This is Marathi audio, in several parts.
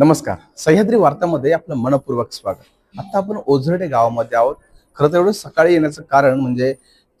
नमस्कार. सह्याद्री वार्तामध्ये आपलं मनपूर्वक स्वागत. आता आपण ओझरडे गावामध्ये आहोत. खरं तर एवढं सकाळी येण्याचं कारण म्हणजे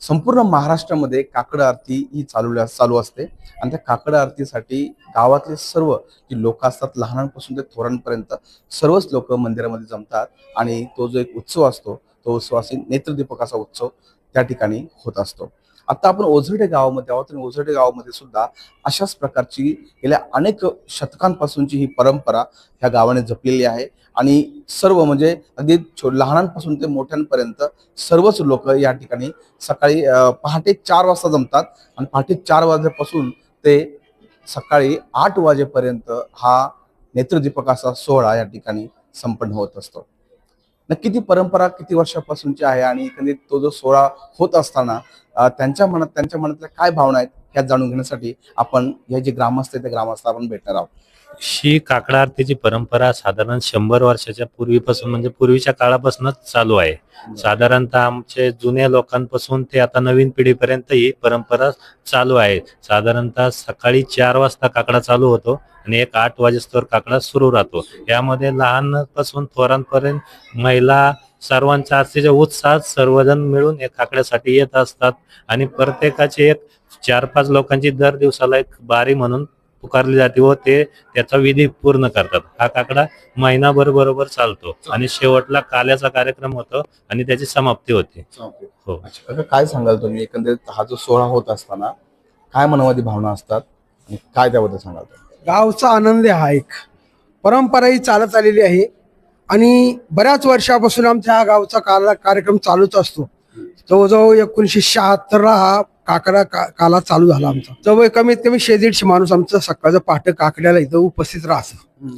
संपूर्ण महाराष्ट्रामध्ये काकड आरती ही चालू चालू असते. आणि त्या काकड आरतीसाठी गावातले सर्व जी लोक असतात लहानांपासून ते थोरांपर्यंत सर्वच लोक मंदिरामध्ये जमतात. आणि तो जो एक उत्सव असतो तो उत्सव असेल नेत्रदीपकाचा उत्सव त्या ठिकाणी होत असतो. आता आपण ओझरडे गावामध्ये आहोत आणि ओझरडे गावामध्ये सुद्धा अशाच प्रकारची गेल्या अनेक शतकांपासूनची ही परंपरा ह्या गावाने जपलेली आहे. आणि सर्व म्हणजे अगदी छो- लहानांपासून ते मोठ्यांपर्यंत सर्वच लोक या ठिकाणी सकाळी पहाटे चार वाजता जमतात आणि पहाटे चार वाजल्यापासून ते सकाळी आठ वाजेपर्यंत हा नेत्रदीपकाचा सोहळा या ठिकाणी संपन्न होत असतो. नक्की ती परंपरा किती वर्षापासूनची आहे आणि एकंदरीत तो जो सोहळा होत असताना त्यांच्या मनात त्यांच्या मनातल्या काय भावना आहेत ह्या जाणून घेण्यासाठी आपण हे जे ग्रामस्थ आहेत त्या ग्रामस्थ आपण भेटणार आहोत. ही काकडा आरतीची परंपरा साधारण शंभर वर्षाच्या पूर्वीपासून म्हणजे पूर्वीच्या काळापासूनच चालू आहे. साधारणतः आमचे जुन्या लोकांपासून ते आता नवीन पिढीपर्यंत ही परंपरा चालू आहे. साधारणतः सकाळी चार वाजता काकडा चालू होतो आणि एक आठ वाजेस्तोवर काकडा सुरू राहतो. यामध्ये लहानपासून थोरांपर्यंत महिला सर्वांच्या आरतीच्या उत्साहात सर्वजण मिळून एक काकड्यासाठी येत असतात. आणि प्रत्येकाची एक चार पाच लोकांची दर दिवसाला एक बारी म्हणून पुकारली जाते व ते त्याचा विधी पूर्ण करतात. हा काकडा महिनाभर बरोबर चालतो आणि शेवटला काल्याचा कार्यक्रम होतो आणि त्याची समाप्ती होते. हो. काका, काय सांगाल तुम्ही? एकंदरीत हा जो सोहळा होत असताना काय मनामध्ये भावना असतात आणि काय त्याबद्दल सांगाल? गावचा आनंद हा एक. परंपरा ही चालत आलेली आहे आणि बऱ्याच वर्षापासून आमच्या हा गावचा काला कार्यक्रम चालूच असतो. जवळजवळ एकोणीसशे शहात्तरला हा काकडा का काला चालू झाला आमचा. जवळ कमीत कमी शे दीडशे माणूस आमचं सकाळचं पहाटे काकड्याला इथं उपस्थित राहतं.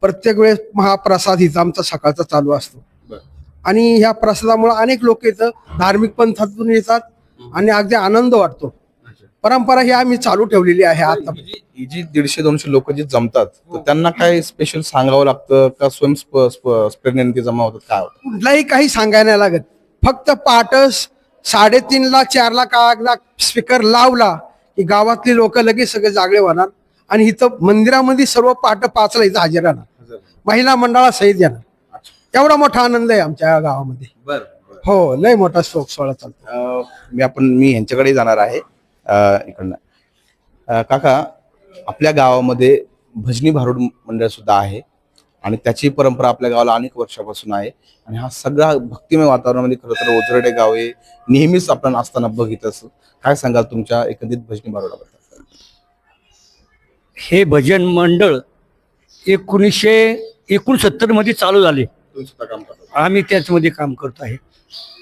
प्रत्येक वेळेस महाप्रसाद इथं आमचा सकाळचा चालू असतो. आणि ह्या प्रसादामुळे अनेक लोक इथं धार्मिक पंथातून येतात आणि अगदी आनंद वाटतो. परंपरा ही आम्ही चालू ठेवलेली आहे आता. ही जी- ही दीडशे दोनशे लोक जे जमतात तर त्यांना काय स्पेशल सांगावं लागतं का स्वयं जमा होतात? काय कुठलाही काही सांगायला लागत. फक्त पाटस साडेतीनला चारला का स्पीकर लावला की गावातली लोक लगेच सगळे जागळे होणार. आणि इथं मंदिरामध्ये सर्व पाट पाचला इथं हजर राहणार. महिला मंडळा सहित येणार एवढा मोठा आनंद आहे आमच्या गावामध्ये. बर हो लय मोठा शोक सोहळा चालतो. मी आपण मी ह्यांच्याकडे जाणार आहे. इकडनं. काका आपल्या गावामध्ये भजनी भारूड मंडळ सुद्धा आहे. आणि त्याची परंपरा आपल्या गावाला अनेक वर्षापासून आहे. आणि हा सगळा भक्तिमय वातावरणामध्ये खरं तर ओझरडे गाव हे नेहमीच आपण असताना बघित असत काय सांगाल तुमच्या एकंदरीत भजनी भारुडाबद्दल हे भजन मंडळ एकोणीसशे एकोणसत्तरमध्ये चालू झाले. आम्ही त्याचमध्ये काम करतो आहे.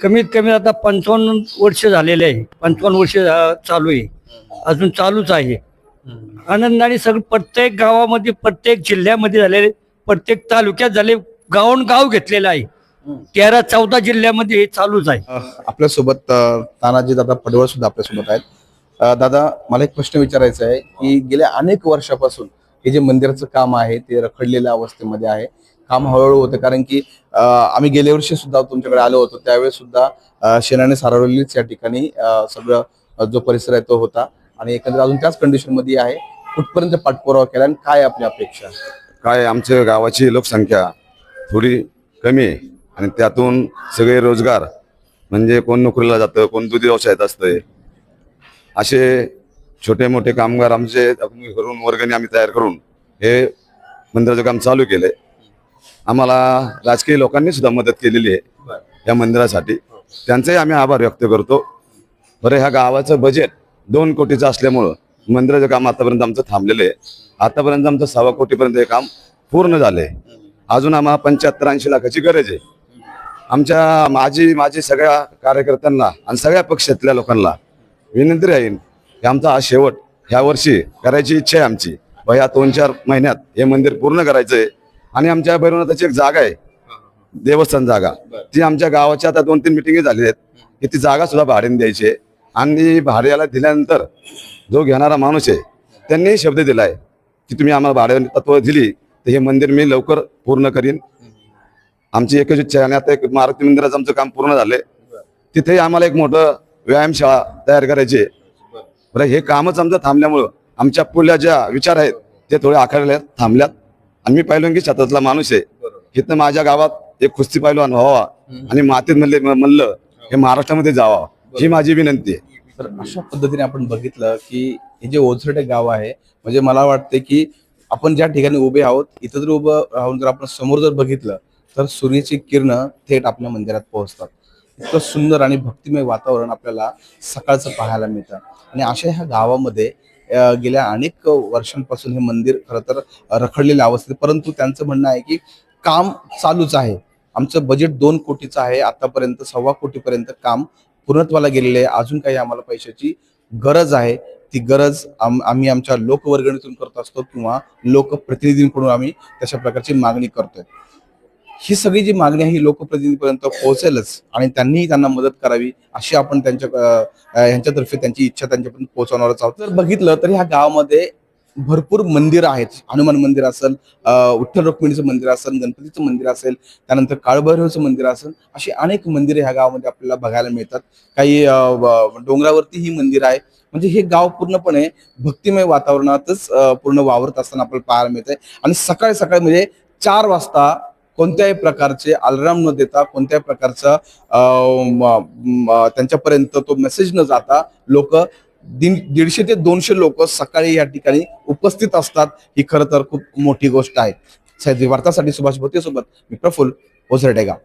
कमीत कमी आता पंचावन्न वर्ष झालेले आहे. पंचावन्न वर्ष चालू आहे. अजून चालूच आहे. आनंदाने सगळं प्रत्येक गावामध्ये प्रत्येक जिल्ह्यामध्ये झालेले प्रत्येक तालुक्यात झाले गावून गाव घेतलेलं आहे. तेरा चौदा जिल्ह्यामध्ये हे चालूच आहे. आपल्यासोबत तानाजी दादा पडवळ सुद्धा आपल्यासोबत आहेत. अ, दादा मला एक प्रश्न विचारायचा आहे की गेल्या अनेक वर्षापासून हे जे मंदिराचं काम आहे ते रखडलेल्या अवस्थेमध्ये आहे. काम हळूहळू होतं कारण की अ, आम्ही गेल्या वर्षी सुद्धा तुमच्याकडे आलो होतो. त्यावेळेस सुद्धा अ, शेणाने सारवलेलीच या ठिकाणी अ, सगळं अ, जो परिसर आहे तो होता. आणि एकंदरीत अजून त्याच कंडिशनमध्ये आहे. कुठपर्यंत पाठपुरावा केला आणि काय आपली अपेक्षा काय आमच्या गावाची लोकसंख्या थोडी कमी आहे आणि त्यातून सगळे रोजगार म्हणजे कोण नोकरीला जातं कोण दुधी व्यवसायात असतंय. असे छोटे मोठे कामगार आमचे करून वर्गणी आम्ही तयार करून हे मंदिराचं काम चालू केलंय. आम्हाला राजकीय लोकांनी सुद्धा मदत केलेली आहे या मंदिरासाठी. त्यांचाही आम्ही आभार व्यक्त करतो. बरं ह्या गावाचं बजेट दोन कोटीचं असल्यामुळं मंदिराचं काम आतापर्यंत आमचं थांबलेलं आहे. आतापर्यंत आमचं सव्वा कोटीपर्यंत हे काम पूर्ण झालंय. अजून आम्हाला पंच्याहत्तर ऐंशी लाखाची गरज आहे. आमच्या माझी माझी सगळ्या कार्यकर्त्यांना आणि सगळ्या पक्षातल्या लोकांना विनंती राहील की आमचा हा शेवट ह्या वर्षी करायची इच्छा आहे आमची. व ह्या दोन चार महिन्यात हे मंदिर पूर्ण करायचं आहे आणि आमच्या भैरवनाथाची एक जागा आहे. देवस्थान जागा. ती आमच्या गावाच्या आता दोन तीन मिटिंगी झाली आहेत. की ती जागा सुद्धा भाड्याने द्यायची आहे. आणि भाड्याला दिल्यानंतर जो घेणारा माणूस आहे त्यांनी शब्द दिलाय की तुम्ही आम्हाला भाड्याने तत्व दिली तर हे मंदिर मी लवकर पूर्ण करीन. आमची एकच इच्छा आणि आता एक मारुती मंदिराचं आमचं काम पूर्ण झालंय. तिथेही आम्हाला एक मोठं व्यायामशाळा तयार करायची आहे. बरं हे कामच आमचं थांबल्यामुळं आमच्या पुढल्या ज्या विचार आहेत ते थोडे आखाडल्यात थांबल्यात. आणि मी पाहिलो की शतातला माणूस आहे. इथं माझ्या गावात एक कुस्ती पाहिलो व्हावा आणि मातीत म्हणले म्हणलं हे महाराष्ट्रामध्ये जावा. ही माझी विनंती आहे. तर अशा पद्धतीने आपण बघितलं की हे जे ओझरडे गाव आहे म्हणजे मला वाटते की आपण ज्या ठिकाणी उभे आहोत इथं जर उभं राहून जर आपण समोर जर बघितलं तर सूर्याची किरण थेट आपल्या मंदिरात पोहोचतात. इतकं सुंदर आणि भक्तिमय वातावरण आपल्याला सकाळचं पाहायला मिळतं. आणि अशा ह्या गावामध्ये गेल्या अनेक वर्षांपासून हे मंदिर खरं तर रखडलेलं अवस्थेत परंतु त्यांचं म्हणणं आहे की काम चालूच आहे. आमचं बजेट दोन कोटीचं आहे आतापर्यंत सव्वा कोटीपर्यंत काम पूर्णत्वाला गेलेले आहे. अजून काही आम्हाला पैशाची गरज आहे. ती गरज आम- आम्ही आमच्या लोकवर्गणीतून करत असतो किंवा लोकप्रतिनिधींकडून आम्ही तशा प्रकारची मागणी करतोय. ही सगळी जी मागणी आहे ही लोकप्रतिनिधीपर्यंत पोहोचेलच आणि त्यांनीही त्यांना मदत करावी अशी आपण त्यांच्या यांच्यातर्फे त्यांची इच्छा त्यांच्यापर्यंत पोहोचवणारच आहोत. जर बघितलं तर ह्या गावामध्ये भरपूर मंदिर आहेत. हनुमान मंदिर असेल विठ्ठल रुक्मिणीचं मंदिर असेल गणपतीचं मंदिर असेल त्यानंतर काळभैरवचं मंदिर असेल अशी अनेक मंदिरे ह्या गावामध्ये आपल्याला बघायला मिळतात. काही डोंगरावरती ही मंदिर आहे. म्हणजे हे गाव पूर्णपणे भक्तिमय वातावरणातच पूर्ण वावरत असताना आपल्याला पाहायला मिळत आहे आणि सकाळी सकाळी म्हणजे चार वाजता कोणत्याही प्रकारचे अलार्म न देता कोणत्याही प्रकारचा त्यांच्यापर्यंत तो मेसेज न जाता लोक दीडशे ते दोनशे लोक सकाळी या ठिकाणी उपस्थित असतात. ही खरं तर खूप मोठी गोष्ट आहे. सह्याद्री वार्तासाठी सुभाष भोतेसोबत मी प्रफुल्ल ओझरडेगाव.